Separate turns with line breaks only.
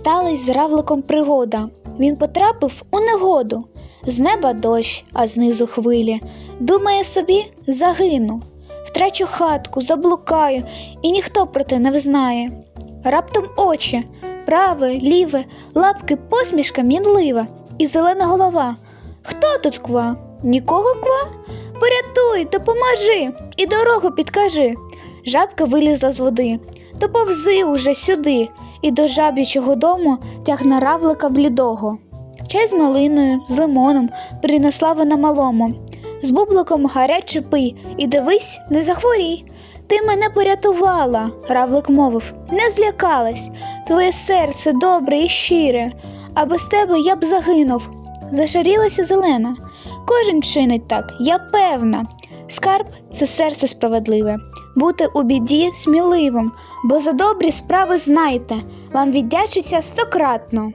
Сталась з равликом пригода. Він потрапив у негоду. З неба дощ, а знизу хвилі. Думає собі, загину. Втрачу хатку, заблукаю, і ніхто про те не взнає. Раптом очі, праве, ліве, лапки, посмішка мінлива і зелена голова. Хто тут ква? Нікого ква? Порятуй, допоможи і дорогу підкажи. Жабка вилізла з води. То повзи уже сюди, і до жаб'ячого дому тягне равлика блідого. Чай з малиною, з лимоном принесла вона малому. З бубликом гаряче пий і дивись, не захворій. Ти мене порятувала, равлик мовив, не злякалась. Твоє серце добре і щире, а без тебе я б загинув. Зашарілася зелена. Кожен чинить так, я певна. Скарб це серце справедливе. Бути у біді сміливим, бо за добрі справи знайте, вам віддячиться стократно.